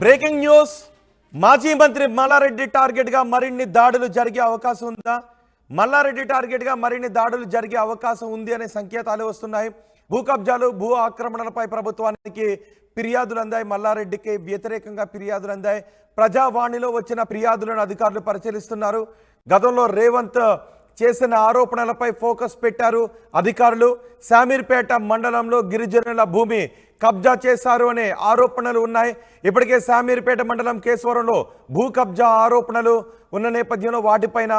Breaking news. మాజీ మంత్రి మల్లారెడ్డి టార్గెట్గా మరిన్ని దాడులు జరిగే అవకాశం ఉందా? మల్లారెడ్డి టార్గెట్గా మరిన్ని దాడులు జరిగే అవకాశం ఉంది అనే సంకేతాలు వస్తున్నాయి. భూ కబ్జాలు భూ ఆక్రమణలపై ప్రభుత్వానికి ఫిర్యాదులు అందాయి. మల్లారెడ్డికి వ్యతిరేకంగా ఫిర్యాదులు అందాయి. ప్రజావాణిలో వచ్చిన ఫిర్యాదులను అధికారులు పరిశీలిస్తున్నారు. గతంలో రేవంత్ చేసిన ఆరోపణలపై ఫోకస్ పెట్టారు అధికారులు. శామీర్పేట మండలంలో గిరిజనుల భూమి కబ్జా చేశారు అనే ఆరోపణలు ఉన్నాయి. ఇప్పటికే శామీర్పేట మండలం కేశవరంలో భూ కబ్జా ఆరోపణలు ఉన్న నేపథ్యంలో వాటిపైన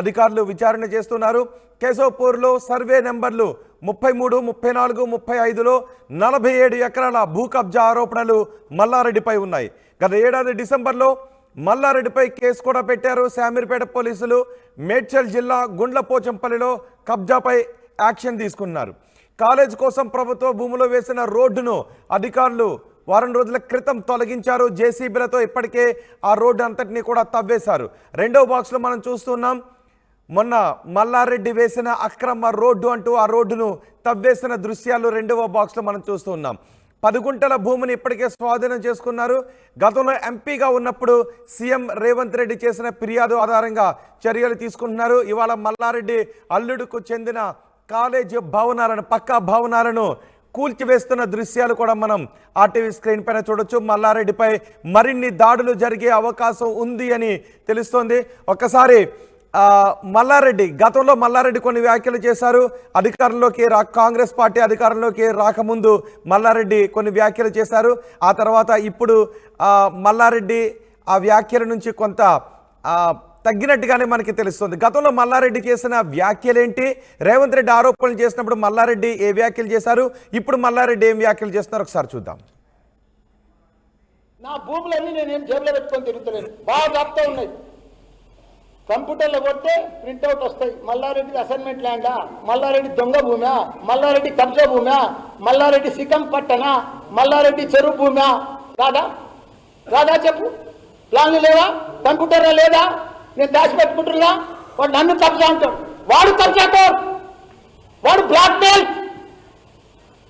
అధికారులు విచారణ చేస్తున్నారు. కేశవపూర్లో సర్వే నెంబర్లు ముప్పై మూడు ముప్పై నాలుగు ముప్పై ఐదులో నలభై ఏడు ఎకరాల భూ కబ్జా ఆరోపణలు మల్లారెడ్డిపై ఉన్నాయి. గత ఏడాది డిసెంబర్లో మల్లారెడ్డిపై కేసు కూడా పెట్టారు శామీర్పేట పోలీసులు. మేడ్చల్ జిల్లా గుండ్లపోచంపల్లిలో కబ్జాపై యాక్షన్ తీసుకున్నారు. కాలేజ్ కోసం ప్రభుత్వ భూమిలో వేసిన రోడ్డును అధికారులు వారం రోజుల క్రితం తొలగించారు. జేసీబీలతో ఇప్పటికే ఆ రోడ్డు అంతటినీ కూడా తవ్వేశారు. రెండో బాక్స్లో మనం చూస్తున్నాం మొన్న మల్లారెడ్డి వేసిన అక్రమ రోడ్డు అంటూ ఆ రోడ్డును తవ్వేసిన దృశ్యాలు రెండవ బాక్స్లో మనం చూస్తున్నాం. పదుగుంటల పది గుంటల భూమిని ఇప్పటికే స్వాధీనం చేసుకున్నారు. గతంలో ఎంపీగా ఉన్నప్పుడు సీఎం రేవంత్ రెడ్డి చేసిన ఫిర్యాదు ఆధారంగా చర్యలు తీసుకుంటున్నారు. ఇవాళ మల్లారెడ్డి అల్లుడుకు చెందిన కాలేజీ భవనాలను పక్కా భవనాలను కూల్చివేస్తున్న దృశ్యాలు కూడా మనం ఆర్టీవీ స్క్రీన్ పైన చూడొచ్చు. మల్లారెడ్డిపై మరిన్ని దాడులు జరిగే అవకాశం ఉంది అని తెలుస్తోంది. ఒక్కసారి మల్లారెడ్డి. గతంలో మల్లారెడ్డి కొన్ని వ్యాఖ్యలు చేశారు. అధికారంలోకి రా కాంగ్రెస్ పార్టీ అధికారంలోకి రాకముందు మల్లారెడ్డి కొన్ని వ్యాఖ్యలు చేశారు. ఆ తర్వాత ఇప్పుడు మల్లారెడ్డి ఆ వ్యాఖ్యల నుంచి కొంత తగ్గినట్టుగానే మనకి తెలుస్తుంది. గతంలో మల్లారెడ్డి చేసిన వ్యాఖ్యలేంటి? రేవంత్ రెడ్డి ఆరోపణలు చేసినప్పుడు మల్లారెడ్డి ఏ వ్యాఖ్యలు చేశారు? ఇప్పుడు మల్లారెడ్డి ఏం వ్యాఖ్యలు చేస్తున్నారు ఒకసారి చూద్దాం. నా భూములన్నీ నేనేం జేబులో పెట్టుకొని తిరుగుతలేను బాగా ఉన్నాయి. కంప్యూటర్లో కొడితే ప్రింట్అవుట్ వస్తాయి. మల్లారెడ్డి అసైన్మెంట్ ల్యాండా? మల్లారెడ్డి దొంగ భూమా? మల్లారెడ్డి కబ్జా భూమా? మల్లారెడ్డి సికం పట్టనా? మల్లారెడ్డి చెరువు భూమా? రాదా? రాదా చెప్పు. ప్లాన్లు లేవా? కంప్యూటర్లో లేదా? నేను దాచిపెట్టుకుంటున్నా వాడు నన్ను కబ్జా అంటాడు. వాడు కబ్జాకోర్ వాడు బ్లాక్ మెయిల్.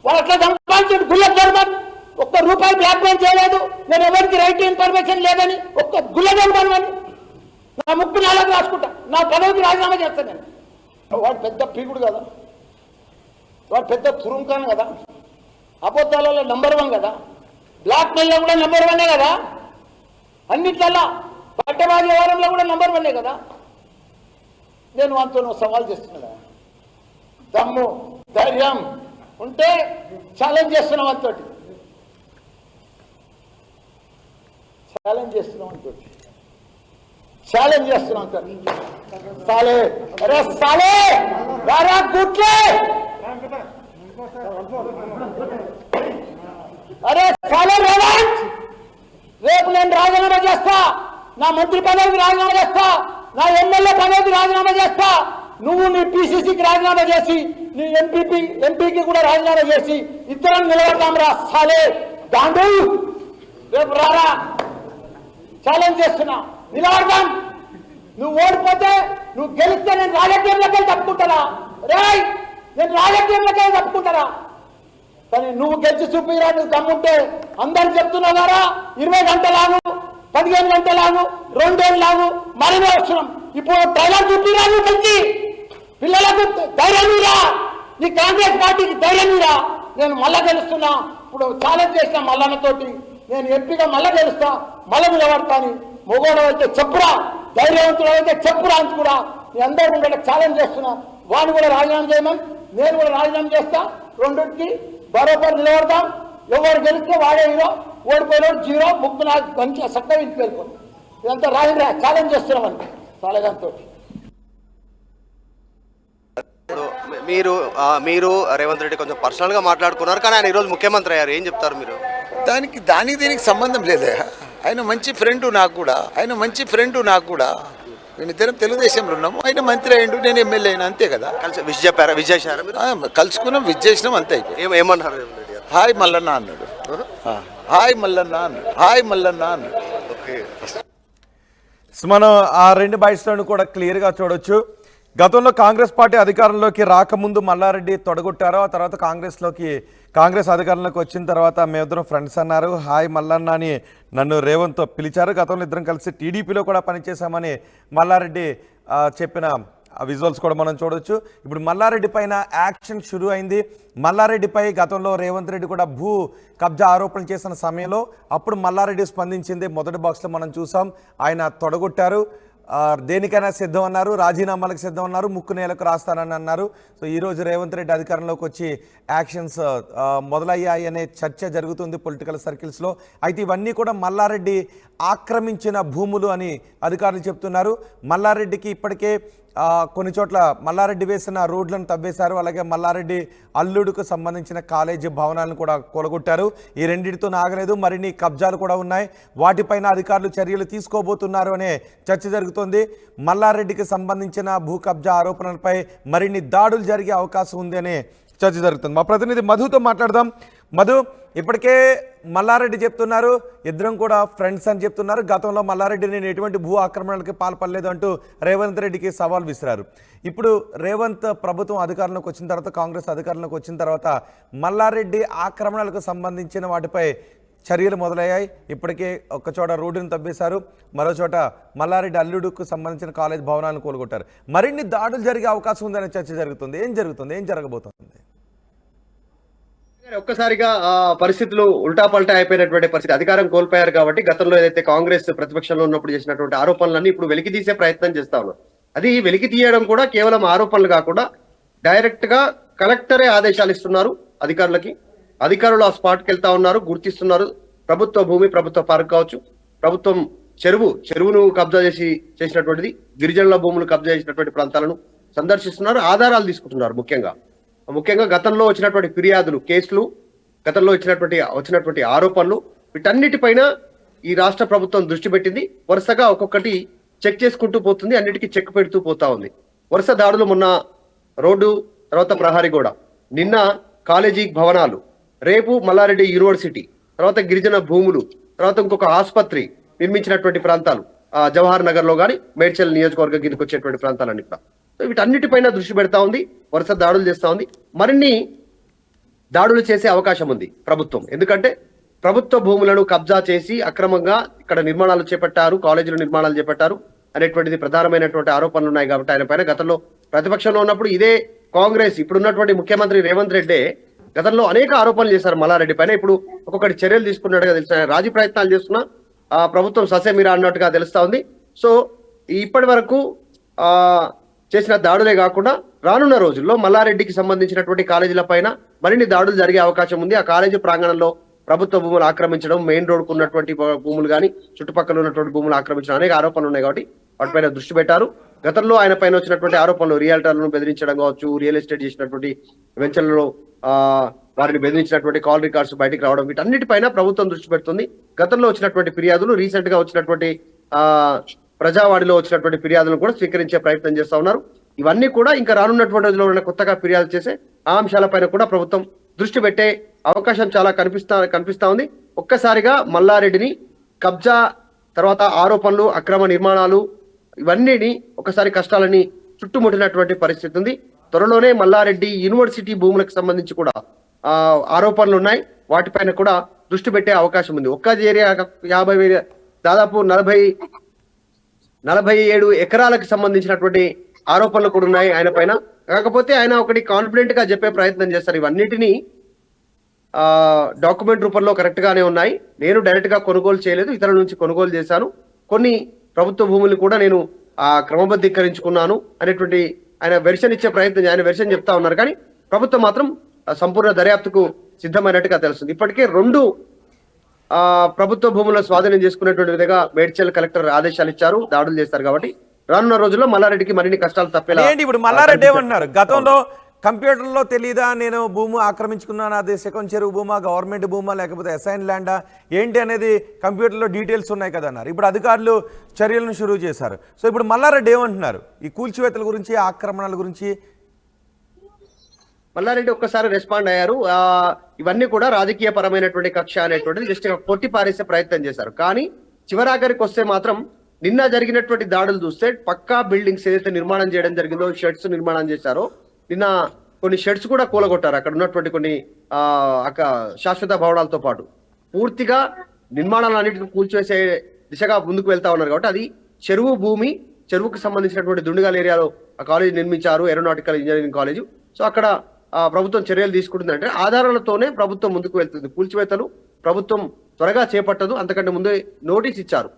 వాడు అట్లా సంపాదించాడు. గుల్ల చైర్మన్ ఒక్క రూపాయి బ్లాక్ మెయిల్ చేయలేదు. నేను ఎవరికి రైట్ ఇన్ఫర్మేషన్ లేదని ఒక్క గుల్ల అని. నా ముక్కు నాలుగు రాసుకుంటా. నా పదవికి రాజీనామా చేస్తాను నేను. వాడు పెద్ద పీకుడు కదా. వాడు పెద్ద తురుంకాన్ కదా. అబద్ధాలలో నెంబర్ వన్ కదా. బ్లాక్ మెయిల్లో కూడా నెంబర్ వన్నే కదా. అన్నిట్లల్లా బట్టబాజీ వ్యవహారంలో కూడా నెంబర్ వన్నే కదా. నేను వాటితో సవాల్ చేస్తున్నా దమ్ము ధైర్యం ఉంటే ఛాలెంజ్ చేస్తున్నాం అంతటి ఛాలెంజ్ చేస్తున్నాం అంతటి ఛాలెంజ్ చేస్తున్నాం సార్ సాలే. అరే సాలే! రారా గుట్లే! అరే సాలే రేవంత్! రేపు నేను రాజీనామా చేస్తా. నా మంత్రి పదవికి రాజీనామా చేస్తా. నా ఎమ్మెల్యే పదవికి రాజీనామా చేస్తా. నువ్వు నీ పిసిసికి రాజీనామా చేసి నీ ఎంపీపీ ఎంపీకి కూడా రాజీనామా చేసి ఇద్దరం నిలబడతాం రా సాలే. దాండు! రేపు రారా. ఛాలెంజ్ చేస్తున్నా. నిలబడదాం. నువ్వు ఓడిపోతే నువ్వు గెలిస్తే నేను రాజకీయంలోకి వెళ్ళి తప్పుకుంటారా రేయ్ నేను రాజకీయంలోకి వెళ్ళి తప్పుకుంటారా కానీ నువ్వు గెలిచి చూపిరా నువ్వు దమ్ముంటే అందరు చెప్తున్నారా ఇరవై గంటలాను పదిహేను గంటలాను రెండేళ్ళు లాగు మరినే అవసరం. ఇప్పుడు డైలాగ్ చూపిరా నువ్వు మంచి పిల్లలకు ధైర్యం మీరా నీ కాంగ్రెస్ పార్టీకి ధైర్యం మీరా నేను మళ్ళా గెలుస్తున్నా. ఇప్పుడు ఛాలెంజ్ చేసిన మల్లన్నతోటి నేను ఎంపీగా మళ్ళా గెలుస్తా. మళ్ళా నిలబడతాను. మొగోడు అయితే చెప్పురా ధైర్యవంతుడు అయితే చెప్పురా అని కూడా నేను అందరూ ముంగట ఛాలెంజ్ చేస్తున్నా. వాడిని కూడా రాజీనామా చేయమని నేను కూడా రాజీనామా చేస్తా. రెండింటికి బరోబర్ నిలబడతాం. ఎవరు గెలిస్తే వాడే హీరో ఓడిపోయినాడు జీరో ముక్కు నాకు మంచిగా చక్కగా ఇంటికి వెళ్ళిపోయి ఇదంతా రాజీరా ఛాలెంజ్ చేస్తున్నామని సాలగాంతో మీరు ఆ, మీరు రేవంత్ రెడ్డి కొంచెం పర్సనల్గా మాట్లాడుకున్నారు కానీ ఆయన ఈరోజు ముఖ్యమంత్రి అయ్యారు. ఏం చెప్తారు మీరు? దానికి దానికి దీనికి సంబంధం లేదే ఆయన మంచి ఫ్రెండ్ నాకు కూడా. ఆయన మంచి ఫ్రెండ్ నాకు కూడా. మేమిద్దరం తెలుగుదేశంలో ఉన్నాము. ఆయన మంత్రి అయ్యిండు నేను ఎమ్మెల్యే అయినా అంతే కదా. కలిసి చెప్పారా? చేశారా మీరు? ఆ, కలుసుకున్నాం విజ్ చేసినాం అంతే అయిపోయింది. ఏం ఏమన్నారు రేవంత్ రెడ్డి గారు? హాయ్ మల్లన్న అన్నాడు. ఆ, హాయ్ మల్లన్న అన్నాడు. హాయ్ మల్లన్న అన్నాడు. ఓకే. సో మనం ఆ రెండు బైట్స్లను కూడా క్లియర్గా చూడొచ్చు. గతంలో కాంగ్రెస్ పార్టీ అధికారంలోకి రాకముందు మల్లారెడ్డి తొడగొట్టారు. ఆ తర్వాత కాంగ్రెస్లోకి కాంగ్రెస్ అధికారంలోకి వచ్చిన తర్వాత మేమిద్దరం ఫ్రెండ్స్ అన్నారు. హాయ్ మల్లన్న అని నన్ను రేవంత్తో పిలిచారు. గతంలో ఇద్దరం కలిసి టీడీపీలో కూడా పనిచేశామని మల్లారెడ్డి చెప్పిన విజువల్స్ కూడా మనం చూడొచ్చు. ఇప్పుడు మల్లారెడ్డి పైన యాక్షన్ షురూ అయింది. మల్లారెడ్డిపై గతంలో రేవంత్ రెడ్డి కూడా భూ కబ్జా ఆరోపణలు చేసిన సమయంలో అప్పుడు మల్లారెడ్డి స్పందించింది. మొదటి బాక్స్లో మనం చూసాం. ఆయన తొడగొట్టారు. దేనికైనా సిద్ధం అన్నారు రాజీనామాలకు సిద్ధం అన్నారు ముక్కు నేలకు రాస్తానని అన్నారు. సో ఈరోజు రేవంత్ రెడ్డి అధికారంలోకి వచ్చి యాక్షన్స్ మొదలయ్యాయి అనే చర్చ జరుగుతుంది పొలిటికల్ సర్కిల్స్లో. అయితే ఇవన్నీ కూడా మల్లారెడ్డి ఆక్రమించిన భూములు అని అధికారులు చెప్తున్నారు. మల్లారెడ్డికి ఇప్పటికే కొన్ని చోట్ల మల్లారెడ్డి వేసిన రోడ్లను తవ్వేశారు. అలాగే మల్లారెడ్డి అల్లుడుకు సంబంధించిన కాలేజీ భవనాలను కూడా కూలగొట్టారు ఈ రెండింటితో ఆగలేదు. మరిన్ని కబ్జాలు కూడా ఉన్నాయి. వాటిపైన అధికారులు చర్యలు తీసుకోబోతున్నారు అనే చర్చ జరుగుతోంది. మల్లారెడ్డికి సంబంధించిన భూ కబ్జా ఆరోపణలపై మరిన్ని దాడులు జరిగే అవకాశం ఉంది అనే చర్చ జరుగుతుంది. మా ప్రతినిధి మధుతో మాట్లాడదాం. మధు ఇప్పటికే మల్లారెడ్డి చెప్తున్నారు ఇద్దరం కూడా ఫ్రెండ్స్ అని చెప్తున్నారు. గతంలో మల్లారెడ్డి నేను ఎటువంటి భూ ఆక్రమణలకి పాల్పడలేదు అంటూ రేవంత్ రెడ్డికి సవాల్ విసిరారు. ఇప్పుడు రేవంత్ ప్రభుత్వం అధికారంలోకి వచ్చిన తర్వాత కాంగ్రెస్ అధికారంలోకి వచ్చిన తర్వాత మల్లారెడ్డి ఆక్రమణలకు సంబంధించిన వాటిపై చర్యలు మొదలయ్యాయి. ఇప్పటికే ఒకచోట రోడ్డును తవ్వేశారు. మరో చోట మల్లారెడ్డి అల్లుడుకు సంబంధించిన కాలేజ్ భవనాలను కూలగొట్టారు. మరిన్ని దాడులు జరిగే అవకాశం ఉందనే చర్చ జరుగుతుంది. ఏం జరుగుతుంది? ఏం జరగబోతుంది? ఒక్కసారిగా ఆ పరిస్థితులు ఉల్టా పల్టా అయిపోయినటువంటి పరిస్థితి. అధికారం కోల్పోయారు కాబట్టి గతంలో ఏదైతే కాంగ్రెస్ ప్రతిపక్షంలో ఉన్నప్పుడు చేసినటువంటి ఆరోపణలన్నీ ఇప్పుడు వెలికి తీసే ప్రయత్నం చేస్తా ఉన్నారు. అది వెలికి తీయడం కూడా కేవలం ఆరోపణలు కాకుండా డైరెక్ట్గా కలెక్టరే ఆదేశాలు ఇస్తున్నారు అధికారులకి. అధికారులు ఆ స్పాట్కి వెళ్తా ఉన్నారు గుర్తిస్తున్నారు. ప్రభుత్వ భూమి ప్రభుత్వ పార్క్ కావచ్చు. ప్రభుత్వం చెరువు చెరువును కబ్జా చేసి చేసినటువంటిది గిరిజనుల భూములు కబ్జా చేసినటువంటి ప్రాంతాలను సందర్శిస్తున్నారు ఆధారాలు తీసుకుంటున్నారు ముఖ్యంగా. ముఖ్యంగా గతంలో వచ్చినటువంటి ఫిర్యాదులు కేసులు గతంలో వచ్చినటువంటి వచ్చినటువంటి ఆరోపణలు వీటన్నిటిపైన ఈ రాష్ట్ర ప్రభుత్వం దృష్టి పెట్టింది. వరుసగా ఒక్కొక్కటి చెక్ చేసుకుంటూ పోతుంది అన్నిటికీ చెక్ పెడుతూ పోతా ఉంది. వరుస దాడులు మొన్న రోడ్డు తర్వాత ప్రహారీ గోడ. నిన్న కాలేజీ భవనాలు రేపు మల్లారెడ్డి యూనివర్సిటీ తర్వాత గిరిజన భూములు తర్వాత ఇంకొక ఆసుపత్రి నిర్మించినటువంటి ప్రాంతాలు ఆ, జవహర్ నగర్లో కానీ మేడ్చల్ నియోజకవర్గం కిందకి వచ్చేటువంటి ప్రాంతాలన్నీ కూడా. సో వీటన్నిటిపైన దృష్టి పెడతా ఉంది వరుస దాడులు చేస్తా ఉంది. మరిన్ని దాడులు చేసే అవకాశం ఉంది ప్రభుత్వం. ఎందుకంటే ప్రభుత్వ భూములను కబ్జా చేసి అక్రమంగా ఇక్కడ నిర్మాణాలు చేపట్టారు కాలేజీలు నిర్మాణాలు చేపట్టారు అనేటువంటిది ప్రధానమైనటువంటి ఆరోపణలు ఉన్నాయి కాబట్టి ఆయన పైన గతంలో ప్రతిపక్షంలో ఉన్నప్పుడు ఇదే కాంగ్రెస్ ఇప్పుడున్నటువంటి ముఖ్యమంత్రి రేవంత్ రెడ్డి గతంలో అనేక ఆరోపణలు చేశారు మల్లారెడ్డి పైన. ఇప్పుడు ఒక్కొక్కటి చర్యలు తీసుకున్నట్టుగా తెలుసు? రాజీ ప్రయత్నాలు చేస్తున్నా ఆ ప్రభుత్వం ససేమిరా అన్నట్టుగా తెలుస్తా ఉంది. సో ఇప్పటి వరకు ఆ చేసిన దాడులే కాకుండా రానున్న రోజుల్లో మల్లారెడ్డికి సంబంధించినటువంటి కాలేజీల పైన మరిన్ని దాడులు జరిగే అవకాశం ఉంది. ఆ కాలేజీ ప్రాంగణంలో ప్రభుత్వ భూములు ఆక్రమించడం మెయిన్ రోడ్కు ఉన్నటువంటి భూములు కానీ చుట్టుపక్కల ఉన్నటువంటి భూములు ఆక్రమించడం అనేక ఆరోపణలు ఉన్నాయి కాబట్టి వాటిపైన దృష్టి పెట్టారు. గతంలో ఆయన పైన వచ్చినటువంటి ఆరోపణలు రియాల్టర్లను బెదిరించడం కావచ్చు రియల్ ఎస్టేట్ చేసినటువంటి వెంచర్లలో ఆ వారిని బెదిరించినటువంటి కాల్ రికార్డ్స్ బయటకు రావడం వీటన్నిటిపైన ప్రభుత్వం దృష్టి పెడుతుంది. గతంలో వచ్చినటువంటి ఫిర్యాదులు రీసెంట్గా వచ్చినటువంటి ఆ ప్రజావాడిలో వచ్చినటువంటి ఫిర్యాదులను కూడా స్వీకరించే ప్రయత్నం చేస్తా ఉన్నారు. ఇవన్నీ కూడా ఇంకా రానున్నటువంటి రోజుల్లో ఉన్న కొత్తగా ఫిర్యాదు చేసే ఆ అంశాలపైన కూడా ప్రభుత్వం దృష్టి పెట్టే అవకాశం చాలా కనిపిస్తా కనిపిస్తా ఉంది. ఒక్కసారిగా మల్లారెడ్డిని కబ్జా తర్వాత ఆరోపణలు అక్రమ నిర్మాణాలు ఇవన్నీని ఒకసారి కష్టాలని చుట్టుముట్టినటువంటి పరిస్థితి ఉంది. త్వరలోనే మల్లారెడ్డి యూనివర్సిటీ భూములకు సంబంధించి కూడా ఆ ఆరోపణలు ఉన్నాయి. వాటిపైన కూడా దృష్టి పెట్టే అవకాశం ఉంది. ఒక్క ఏరియా యాభై వేల దాదాపు నలభై నలభై ఏడు ఎకరాలకు సంబంధించినటువంటి ఆరోపణలు కూడా ఉన్నాయి ఆయన పైన. కాకపోతే ఆయన ఒకటి కాన్ఫిడెంట్గా చెప్పే ప్రయత్నం చేస్తారు. ఇవన్నిటినీ ఆ డాక్యుమెంట్ రూపంలో కరెక్ట్ గానే ఉన్నాయి. నేను డైరెక్ట్గా కొనుగోలు చేయలేదు. ఇతరుల నుంచి కొనుగోలు చేశాను. కొన్ని ప్రభుత్వ భూములు కూడా నేను ఆ క్రమబద్ధీకరించుకున్నాను అనేటువంటి ఆయన వెర్షన్ ఇచ్చే ప్రయత్నం ఆయన వెర్షన్ చెప్తా ఉన్నారు. కానీ ప్రభుత్వం మాత్రం సంపూర్ణ దర్యాప్తుకు సిద్ధమైనట్టుగా తెలుస్తుంది. ఇప్పటికే రెండు ఆ ప్రభుత్వ భూములను స్వాధీనం చేసుకునేటువంటి విధంగా మేడ్చల్ కలెక్టర్ ఆదేశాలు ఇచ్చారు దాడులు చేస్తారు కాబట్టి రానున్న రోజుల్లో మల్లారెడ్డికి మరిన్ని కష్టాలు తప్పేలా ఇప్పుడు మల్లారెడ్డి ఏమన్నారు? గతంలో కంప్యూటర్లో తెలీదా? నేను భూమి ఆక్రమించుకున్నాను? అది సెకండ్ చెరువు భూమా గవర్నమెంట్ భూమా లేకపోతే అసైన్ ల్యాండా ఏంటి అనేది కంప్యూటర్లో డీటెయిల్స్ ఉన్నాయి కదా అన్నారు. ఇప్పుడు అధికారులు చర్యలను షురూ చేశారు. సో ఇప్పుడు మల్లారెడ్డి ఏమంటున్నారు? ఈ కూల్చివేతల గురించి ఆక్రమణల గురించి? మల్లారెడ్డి ఒక్కసారి రెస్పాండ్ అయ్యారు. ఇవన్నీ కూడా రాజకీయ పరమైనటువంటి కక్ష అనేటువంటిది జస్ట్ కొట్టి పారేసే ప్రయత్నం చేశారు. కానీ చివరాఖరికి వస్తే మాత్రం నిన్న జరిగినటువంటి దాడులు చూస్తే పక్కా బిల్డింగ్స్ ఏదైతే నిర్మాణం చేయడం జరిగిందో షెడ్స్ నిర్మాణం చేశారో నిన్న కొన్ని షెడ్స్ కూడా కూలగొట్టారు. అక్కడ ఉన్నటువంటి కొన్ని ఆ అక్క శాశ్వత భవనాలతో పాటు. పూర్తిగా నిర్మాణాలన్నింటినీ కూల్చివేసే దిశగా ముందుకు వెళ్తా ఉన్నారు కాబట్టి అది చెరువు భూమి చెరువుకు సంబంధించినటువంటి దుండిగాల్ ఏరియాలో ఆ కాలేజ్ నిర్మించారు ఏరోనాటికల్ ఇంజనీరింగ్ కాలేజ్. సో అక్కడ ప్రభుత్వం చర్యలు తీసుకుంటుందంటే ఆధారాలతోనే ప్రభుత్వం ముందుకు వెళ్తుంది. కూల్చివేతలు ప్రభుత్వం త్వరగా చేపట్టదు. అంతకంటే ముందే నోటీస్ ఇచ్చారు.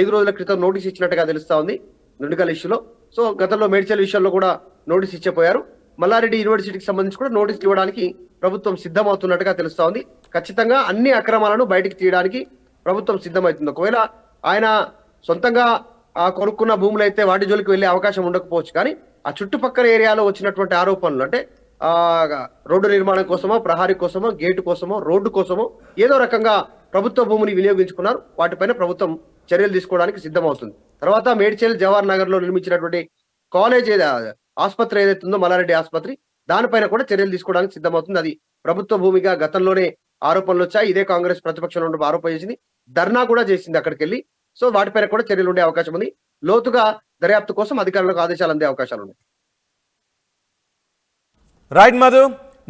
ఐదు రోజుల క్రితం నోటీస్ ఇచ్చినట్టుగా తెలుస్తా ఉంది. దుండిగల్ ఇష్యూలో సో గతంలో మేడ్చల్ విషయంలో కూడా నోటీస్ ఇచ్చిపోయారు. మల్లారెడ్డి యూనివర్సిటీకి సంబంధించి కూడా నోటీసులు ఇవ్వడానికి ప్రభుత్వం సిద్ధమవుతున్నట్టుగా తెలుస్తా ఉంది ఖచ్చితంగా అన్ని అక్రమాలను బయటికి తీయడానికి ప్రభుత్వం సిద్ధమవుతుంది. ఒకవేళ ఆయన సొంతంగా ఆ కొనుక్కున్న భూములు అయితే వాటి జోలికి వెళ్ళే అవకాశం ఉండకపోవచ్చు. కానీ ఆ చుట్టుపక్కల ఏరియాలో వచ్చినటువంటి ఆరోపణలు అంటే ఆ రోడ్డు నిర్మాణం కోసమో ప్రహారీ కోసమో గేటు కోసమో రోడ్డు కోసమో ఏదో రకంగా ప్రభుత్వ భూమిని వినియోగించుకున్నారు. వాటిపైన ప్రభుత్వం చర్యలు తీసుకోవడానికి సిద్ధమవుతుంది. తర్వాత మేడ్చల్ జవహర్ నగర్లో నిర్మించినటువంటి కాలేజ్ ఆసుపత్రి ఏదైతే ఉందో మల్లారెడ్డి ఆసుపత్రి దానిపైన కూడా చర్యలు తీసుకోవడానికి సిద్ధమవుతుంది. అది ప్రభుత్వ భూమిగా గతంలోనే ఆరోపణలు వచ్చాయి. ఇదే కాంగ్రెస్ ప్రతిపక్షంలో ఉండి ఆరోపణ చేసింది. ధర్నా కూడా చేసింది అక్కడికి వెళ్ళి సో వాటిపైన కూడా చర్యలు ఉండే అవకాశం ఉంది. లోతుగా దర్యాప్తు కోసం అధికారులకు ఆదేశాలు అందే అవకాశాలు ఉన్నాయి. రైట్ మధు.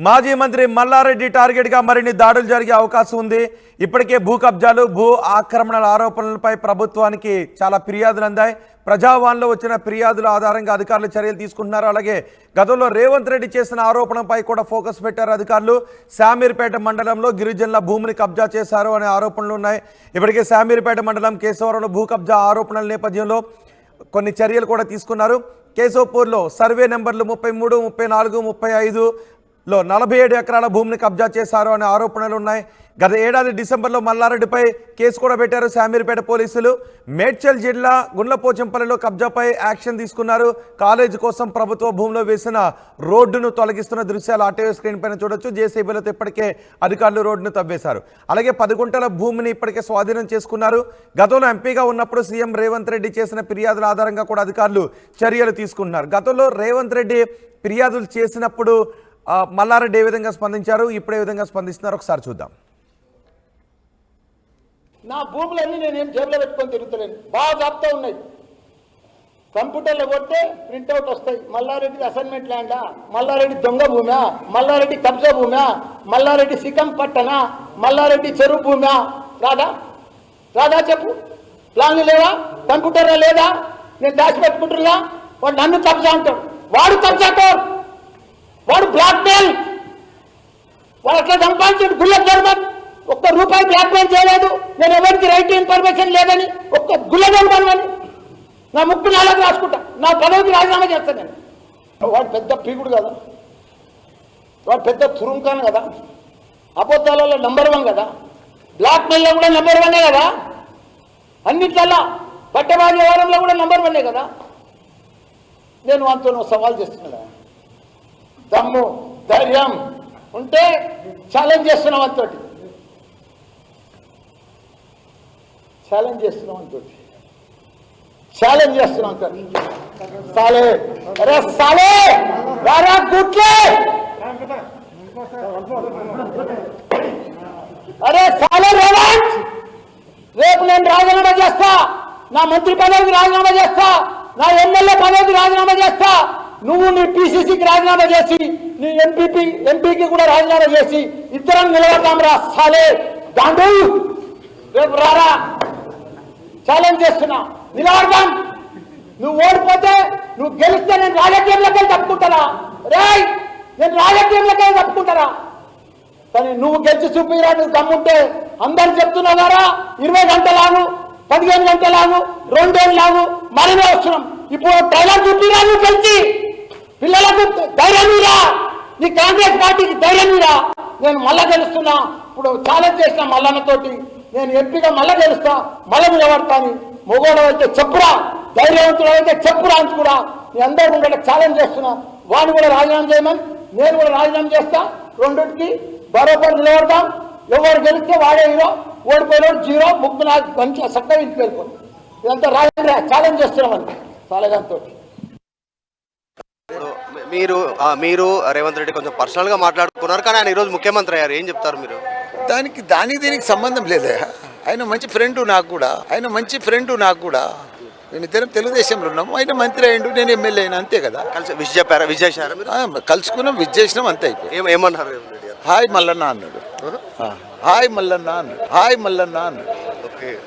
మాజీ మంత్రి మల్లారెడ్డి టార్గెట్గా మరిన్ని దాడులు జరిగే అవకాశం ఉంది. ఇప్పటికే భూ కబ్జాలు భూ ఆక్రమణల ఆరోపణలపై ప్రభుత్వానికి చాలా ఫిర్యాదులు అందాయి. ప్రజావాన్లో వచ్చిన ఫిర్యాదుల ఆధారంగా అధికారులు చర్యలు తీసుకుంటున్నారు. అలాగే గతంలో రేవంత్ రెడ్డి చేసిన ఆరోపణపై కూడా ఫోకస్ పెట్టారు అధికారులు. శామీర్పేట మండలంలో గిరిజనుల భూమిని కబ్జా చేశారు అనే ఆరోపణలు ఉన్నాయి. ఇప్పటికే శామీర్పేట మండలం కేశవరంలో భూ కబ్జా ఆరోపణల నేపథ్యంలో కొన్ని చర్యలు కూడా తీసుకున్నారు. కేశవపూర్లో సర్వే నెంబర్లు ముప్పై మూడు ముప్పై నాలుగు ముప్పై ఐదు లో నలభై ఏడు ఎకరాల భూమిని కబ్జా చేశారు అనే ఆరోపణలు ఉన్నాయి. గత ఏడాది డిసెంబర్లో మల్లారెడ్డిపై కేసు కూడా పెట్టారు శామీర్పేట పోలీసులు. మేడ్చల్ జిల్లా గుండ్లపోచంపల్లిలో కబ్జాపై యాక్షన్ తీసుకున్నారు. కాలేజ్ కోసం ప్రభుత్వ భూమిలో వేసిన రోడ్డును తొలగిస్తున్న దృశ్యాలు ఆర్టీఓ స్క్రీన్ పైన చూడొచ్చు. జేసీబీలతో ఇప్పటికే అధికారులు రోడ్డును తవ్వేశారు. అలాగే పది గుంటల భూమిని ఇప్పటికే స్వాధీనం చేసుకున్నారు. గతంలో ఎంపీగా ఉన్నప్పుడు సీఎం రేవంత్ రెడ్డి చేసిన ఫిర్యాదుల ఆధారంగా కూడా అధికారులు చర్యలు తీసుకుంటున్నారు. గతంలో రేవంత్ రెడ్డి ఫిర్యాదులు చేసినప్పుడు మల్లారెడ్డి ఏ విధంగా స్పందించారు? ఇప్పుడు ఏ విధంగా స్పందిస్తున్నారు? ఒకసారి చూద్దాం. నా భూములన్నీ నేనేం జేబులో పెట్టుకొని తిరుగుతలేను. బాగా జాబితా ఉన్నాయి. కంప్యూటర్లో కొడితే ప్రింట్అవుట్ వస్తాయి. మల్లారెడ్డి అసైన్మెంట్ ల్యాండా మల్లారెడ్డి దొంగ భూమా? మల్లారెడ్డి కబ్జా భూమా? మల్లారెడ్డి సికం పట్టణ? మల్లారెడ్డి చెరువు భూమా? రాదా రాదా చెప్పు. ప్లాన్లు లేవా? కంప్యూటర్లో లేదా? నేను దాచిపెట్టుకుంటున్నా? వాడు నన్ను కబ్జా అంటాడు. వాడు కబ్జాకోర్ వాడు బ్లాక్ మెయిల్ వాడు అట్లా సంపాదించాడు గుళ్ళ ధర్మన్ ఒక్క రూపాయి బ్లాక్ మెయిల్ చేయలేదు. నేను ఎవరికి రైట్ ఇన్ఫర్మేషన్ లేదని ఒక్క గుళ్ళ ధర్మన్ అని. నా ముక్కు నాలుగు రాసుకుంటా. నా పదవికి రాజీనామా చేస్తాను నేను. వాడు పెద్ద పీకుడు కదా. వాడు పెద్ద తురుంకాను కదా. అబద్ధాలలో నెంబర్ వన్ కదా. బ్లాక్ మెయిల్లో కూడా నెంబర్ వన్నే కదా. అన్నిట్లల్లా పట్టబాజీ వ్యవహారంలో కూడా నెంబర్ వన్నే కదా. నేను అంత నువ్వు సవాల్ చేస్తున్నా దమ్ము ధైర్యం ఉంటే ఛాలెంజ్ చేస్తున్నాం అంతటి. ఛాలెంజ్ చేస్తున్నాం అంతటి. ఛాలెంజ్ చేస్తున్నాం అంతటి. సాలే. అరే సాలే! రారా గుట్లే! అరే సాలే రేవంత్! రేపు నేను రాజీనామా చేస్తా. నా మంత్రి పదవికి రాజీనామా చేస్తా. నా ఎమ్మెల్యే పదవికి రాజీనామా చేస్తా. నువ్వు నీ పిసిసికి రాజీనామా చేసి నీ ఎంపీపీ ఎంపీకి కూడా రాజీనామా చేసి ఇద్దరం నిలబడతాం రా సాలే దాండు. రేపు రారా. ఛాలెంజ్ చేస్తున్నా. నిలబడదాం. నువ్వు ఓడిపోతే నువ్వు గెలిస్తే నేను రాజకీయంలోకి తప్పుకుంటారా రేయ్ నేను రాజకీయంలోకి తప్పుకుంటారా కానీ నువ్వు గెలిచి చూపిరా నువ్వు దమ్ముంటే అందరు చెప్తున్నారా ఇరవై గంటలాను పదిహేను గంటలాను రెండేళ్ళు లాగు మరినే వస్తున్నాం ఇప్పుడు డైలాగ్ చూపిరా నువ్వు గెలిచి. నీ కాంగ్రెస్ పార్టీకి ధైర్యం రా నేను మళ్ళా గెలుస్తున్నా. ఇప్పుడు ఛాలెంజ్ చేసిన మల్లన్నతోటి నేను ఎంపీగా మళ్ళా గెలుస్తా. మళ్ళా నిలబడతాను. మొగోడు అయితే చెప్పురా. ధైర్యవంతుడు అయితే చెప్పురా అని కూడా నీ అందరూ ఉండేలా ఛాలెంజ్ చేస్తున్నా. వాడిని కూడా రాజీనామా చేయమని నేను కూడా రాజీనామా చేస్తా. రెండింటికి బరోబర్ నిలబడతాం ఎవరు గెలిస్తే వాడే హీరో ఓడిపోయినోడు జీరో ముగ్గు నాకు మంచిగా చక్కగా ఇంటికి వెళ్ళిపోయి ఇదంతా రాజేంద్ర ఛాలెంజ్ చేస్తున్నామని సాలగాంతో మీరు మీరు రేవంత్ రెడ్డి కొంచెం పర్సనల్గా మాట్లాడుకున్నారు కానీ ఆయన ఈరోజు ముఖ్యమంత్రి అయ్యారు. ఏం చెప్తారు మీరు? దానికి దానికి దీనికి సంబంధం లేదే. ఆయన మంచి ఫ్రెండ్ నాకు కూడా. ఆయన మంచి ఫ్రెండ్ నాకు కూడా. మేమిద్దరం తెలుగుదేశంలో ఉన్నాము. ఆయన మంత్రి అయ్యిండు నేను ఎమ్మెల్యే అయినా అంతే కదా. కలిసి విష్ చెప్పారా? చేశారా మీరు? ఆ, కలుసుకున్నాం విజ్ చేసినాం అంతే అయిపోయి ఏం ఏమన్నారు రేవంత్ రెడ్డి గారు? హాయ్ మల్లన్న అన్నాడు. ఆ, హాయ్ మల్లన్న అన్నాడు. హాయ్ మల్లన్న అన్నాడు. ఓకే.